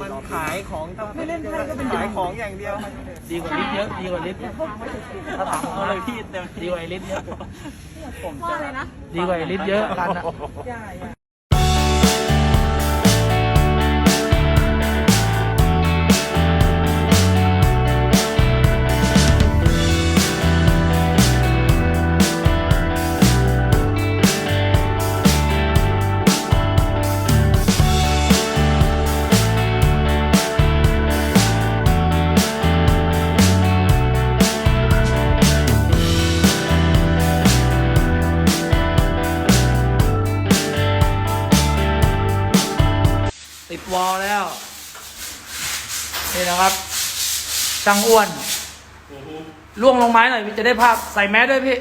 มันขายของไม่เล่นไพ่ก็เป็นขายของอย่างเดียว ดีกว่าลิฟต์เยอะดีกว่าลิฟต์เยอะถ้าถามผมเลยพี่เต็มดีกว่าไอ้ลิฟต์เยอะว่าเลยนะดีกว่าไอ้ลิฟต์เยอะกันอะ ติดวอลแล้ว นี่นะครับ ช่างอ้วน ล่วงลงไม้หน่อยจะได้ภาพใส่แมสด้วยพี่